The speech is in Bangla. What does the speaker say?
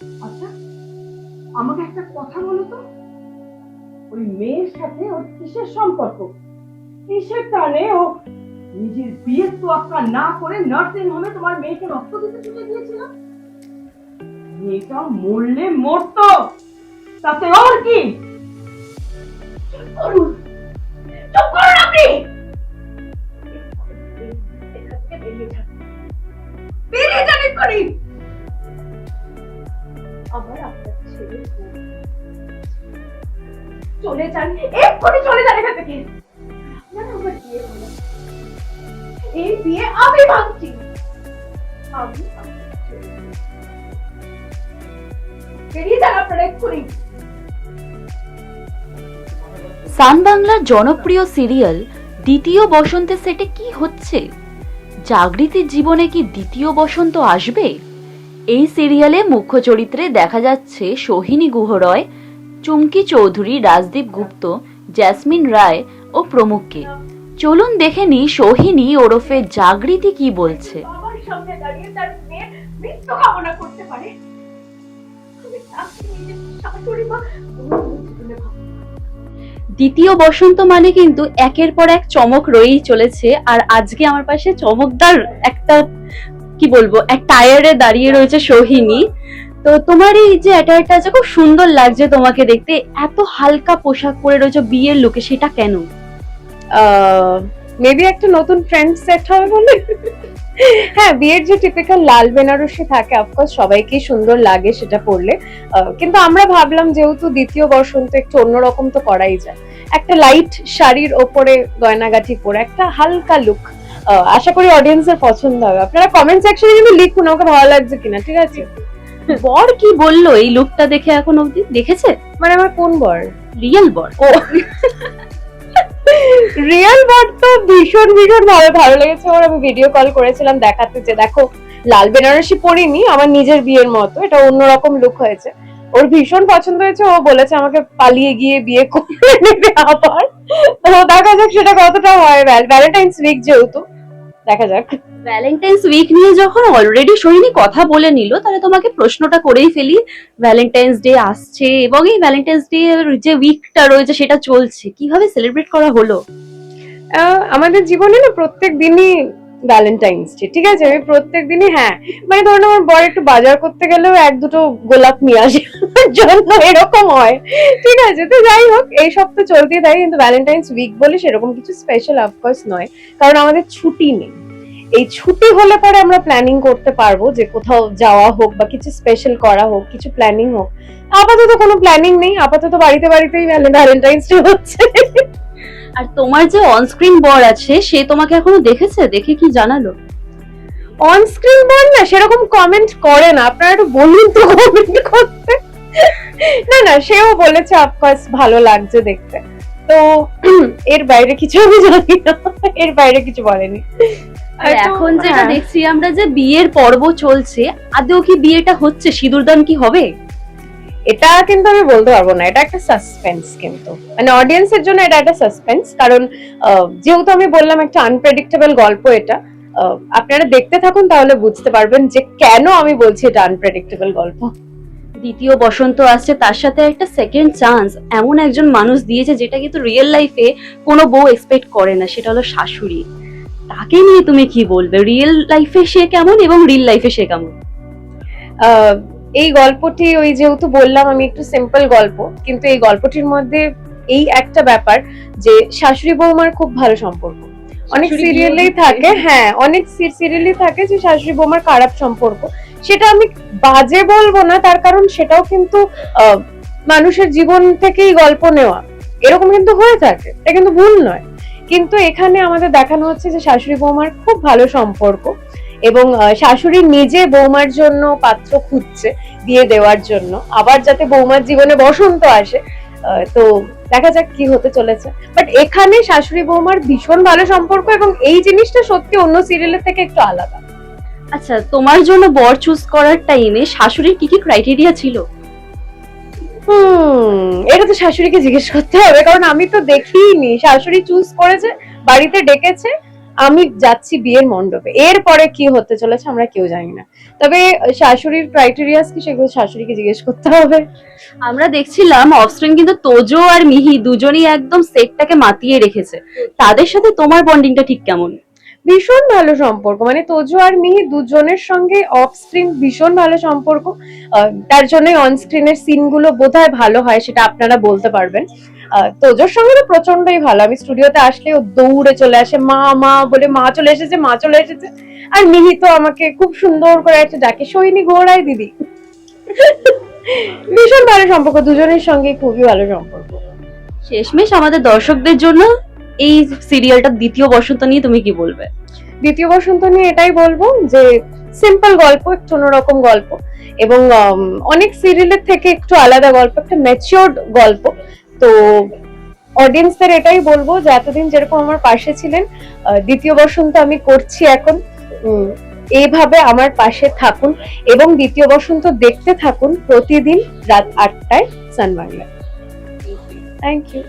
আচ্ছা আমাকে একটা কথা বলো তো। ওই মেয়ের সাথে ওর কিসের সম্পর্ক? কিসের টানে ও নিজের বিয়ের না করে নার্সিং হোমে তোমার মেয়েকে রক্ত দিতে চলে গিয়েছিল মেয়েটা মরলে মরতো। তাতে ওর কি? চুপ করুন চুপ চলে যান, এক্ষুনি চলে যান এখান থেকে। আমার বিয়ে হলো। এই বিয়ে আমি ভাঙছি। আমি। বেরিয়ে যান আপনারা এক্ষুনি। সান বাংলার জনপ্রিয় সিরিয়াল দ্বিতীয় বসন্তের সেটে কি হচ্ছে? জাগৃতির জীবনে কি দ্বিতীয় বসন্ত আসবে? এই সিরিয়ালে মুখ্য চরিত্রে দেখা যাচ্ছে সোহিনী গুহরয় চুমকি চৌধুরী রাজদীপ গুপ্ত জ্যাসমিন রায় ও প্রমুখকে। চলুন দেখে নি সোহিনী ওরফে জাগৃতি কি বলছে। সামনে দাঁড়িয়ে তার মৃত্যু কামনা করতে পারে? দ্বিতীয় বসন্ত মানে কিন্তু একের পর এক চমক রয়েই চলেছে আর আজকে আমার পাশে চমকদার একটা কি বলব এক টায়ারে দাঁড়িয়ে রয়েছে সোহিনী। তো তোমার এই যে অ্যাটায়ারটা আছে খুব সুন্দর লাগছে তোমাকে দেখতে, এত হালকা পোশাক পরে রয়েছে বিয়ের লোকে, সেটা কেন? মেবি একটা নতুন ট্রেন্ড সেট হবে বলে। হ্যাঁ বিয়ের যে টিপিক্যাল লাল বেনারসি থাকে অফকোর্স সবাইকেই সুন্দর লাগে সেটা পরলে। কিন্তু আমরা ভাবলাম যেহেতু দ্বিতীয় বসন্ত, একটু অন্যরকম তো করাই যায়। একটা লাইট শাড়ির ওপরে গয়নাগাঠি পরে একটা হালকা লুক আশা করি অডিয়েন্সের পছন্দ হবে। আপনারা কমেন্ট সেকশনে কিন্তু লিখুন ওকে ভালো লাগছে কিনা, ঠিক আছে? বর কি বলল এই লুকটা দেখে এখন অবধি? দেখেছে? মানে আমার কোন বর? রিয়েল বর। ও। রিয়েল বট তো ভীষণ ভীষণ ভালো ভালো লেগেছে ওর। আমি ভিডিও কল করেছিলাম দেখাতে যে দেখো লাল বেনারসি পরিনি আমার নিজের বিয়ের মতো। এটা অন্যরকম লুক হয়েছে। ওর ভীষণ পছন্দ হয়েছে। ও বলেছে আমাকে পালিয়ে গিয়ে বিয়ে করে নেবে আবার। তো দেখা যাক সেটা কতটা হয়। ভ্যালেন্টাইন্স উইক যেহেতু। দেখা যাক। ভ্যালেন্টাইন্স উইক নিয়ে যখন অলরেডি সোহিনী কথা বলে নিল তাহলে তোমাকে প্রশ্নটা করেই ফেলি। ভ্যালেন্টাইন্স ডে আসছে এবং এই ভ্যালেন্টাইন্স ডে যে উইকটা রয়েছে সেটা চলছে। কীভাবে সেলিব্রেট করা হলো? আহ, আমাদের জীবনে না প্রত্যেক দিনই ভ্যালেন্টাইন্স ডে ঠিক আছে? আমি প্রত্যেক দিনই হ্যাঁ মানে ধরুন আমার বর একটু বাজার করতে গেলেও এক দুটো গোলাপ নিয়ে আসে জন্য এরকম হয়, ঠিক আছে? তো যাই হোক, এই সব তো চলতেই থাকে, কিন্তু ভ্যালেন্টাইন্স উইক বলে সেরকম কিছু স্পেশাল অফকোর্স নয়, কারণ আমাদের ছুটি নেই। এই ছুটি হলে পরে আমরা প্ল্যানিং করতে পারব যে কোথাও যাওয়া হোক বা কিছু স্পেশাল করা হোক, কিছু প্ল্যানিং হোক। আপাতত কোনো প্ল্যানিং নেই, আপাতত বাড়িতে বাড়িতেই ভ্যালেন্টাইন্স ডে হচ্ছে। আর তোমার যে অনস্ক্রিন বর আছে সে তোমাকে এখনও দেখেছে? দেখে কি জানালো? অন স্ক্রিন বল না সেরকম কমেন্ট করে না। আপনারা একটু বলুন তো কমেন্ট করতে। না না সেও বলেছে অফকোর্স ভালো লাগছে দেখতে। তো এর বাইরে কিছু আমি জানি না। এর বাইরে কিছু বলেনি। আর এখন যেটা হ্যাঁ। দেখছি আমরা যে বিয়ের পর্ব চলছে আদৌ কি বিয়েটা হচ্ছে? সিঁদুরদান কি হবে? এটা কিন্তু আমি বলতে পারব না এটা একটা সাসপেন্স কিন্তু। মানে অডিয়েন্সের জন্য এটা একটা সাসপেন্স কারণ যেহেতু আমি বললাম একটা আনপ্রেডিক্টেবল গল্প এটা আপনারা দেখতে থাকুন তাহলে বুঝতে পারবেন যে কেন আমি বলছি এটা আনপ্রেডিক্টেবল গল্প। দ্বিতীয় বসন্ত আসছে তার সাথে একটা সেকেন্ড চান্স এমন একজন মানুষ দিয়েছে যেটা কিন্তু রিয়েল লাইফে কোনো বউ এক্সপেক্ট করে না সেটা হলো শাশুড়ি। তাকে নিয়ে তুমি কি বলবে? রিয়েল লাইফে সে কেমন এবং রিয়েল লাইফে সে কেমন? আহ, এই গল্পটি ওই যেহেতু বললাম আমি একটু সিম্পল গল্প কিন্তু এই গল্পটির মধ্যে এই একটা ব্যাপার যে শাশুড়ি বৌমার খুব ভালো সম্পর্ক। অনেক সিরিয়ালেই থাকে হ্যাঁ অনেক সিরিয়ালই থাকে যে শাশুড়ি বৌমার খারাপ সম্পর্ক। সেটা আমি বাজে বলব না তার কারণ সেটাও কিন্তু আহ, মানুষের জীবন থেকেই গল্প নেওয়া। এরকম কিন্তু হয়ে থাকে এটা কিন্তু ভুল নয়। কিন্তু এখানে আমাদের দেখানো হচ্ছে যে শাশুড়ি বৌমার খুব ভালো সম্পর্ক। এবং শাশুড়ি নিজে বৌমার জন্য পাত্র খুঁজছে বিয়ে দেওয়ার জন্য। আবার যাতে বৌমার জীবনে বসন্ত আসে তো দেখা যাক কি হতে চলেছে। বাট এখানে শাশুড়ি বৌমার ভীষণ ভালো সম্পর্ক এবং এই জিনিসটা সত্যি অন্য সিরিয়ালের থেকে একটু আলাদা। আচ্ছা তোমার জন্য বর চুজ করার টাইমে শাশুড়ির কি কি ক্রাইটেরিয়া ছিল? হুম এটা তো শাশুড়িকে জিজ্ঞেস করতে হবে কারণ আমি তো দেখিনি। শাশুড়ি চুজ করেছে বাড়িতে ডেকেছে আমি যাচ্ছি বিয়ের মণ্ডপে। এরপরে কি হতে চলেছে আমরা কেউ জানি না। তবে শাশুড়ির ক্রাইটেরিয়াস কি সেগুলো শাশুড়িকে জিজ্ঞেস করতে হবে। আমরা দেখছিলাম অফস্ক্রিন কিন্তু তোজো আর মিহি দুজনেই একদম সেটটাকে মাতিয়ে রেখেছে। তাদের সাথে তোমার বন্ডিংটা ঠিক কেমন? ভীষণ ভালো সম্পর্ক। মানে তোজো আর মিহি দুজনের সঙ্গে অফ স্ক্রিন ভীষণ ভালো সম্পর্ক। তার জন্য অন স্ক্রিনের সিনগুলো বোধহয় ভালো হয়, সেটা আপনারা বলতে পারবেন। তোজোর সঙ্গে তো প্রচন্ডই ভালো। আমি স্টুডিওতে আসলে ও দৌড়ে চলে আসে, মা মা বলে, মা চলে এসেছে, মা চলে এসেছে। আর মিহি তো আমাকে খুব সুন্দর করে একটা ডাকে সৈনি ঘোড়ায় দিদি। ভীষণ ভালো সম্পর্ক, দুজনের সঙ্গে খুবই ভালো সম্পর্ক। শেষমেশ আমাদের দর্শকদের জন্য এই সিরিয়ালটা দ্বিতীয় বসন্ত নিয়ে তুমি কি বলবে? দ্বিতীয় বসন্ত নিয়ে এটাই বলব যে সিম্পল গল্প একটু অন্যরকম গল্প। এবং অনেক সিরিয়ালের থেকে একটু আলাদা গল্প একটা ম্যাচিওর্ড গল্প। তো অডিয়েন্সদের এটাই বলব যে এতদিন যেরকম আমার পাশে ছিলেন দ্বিতীয় বসন্ত আমি করছি এখন। এইভাবে আমার পাশে থাকুন এবং দ্বিতীয় বসন্ত দেখতে থাকুন প্রতিদিন রাত আটটায় সান বাংলা থ্যাংক ইউ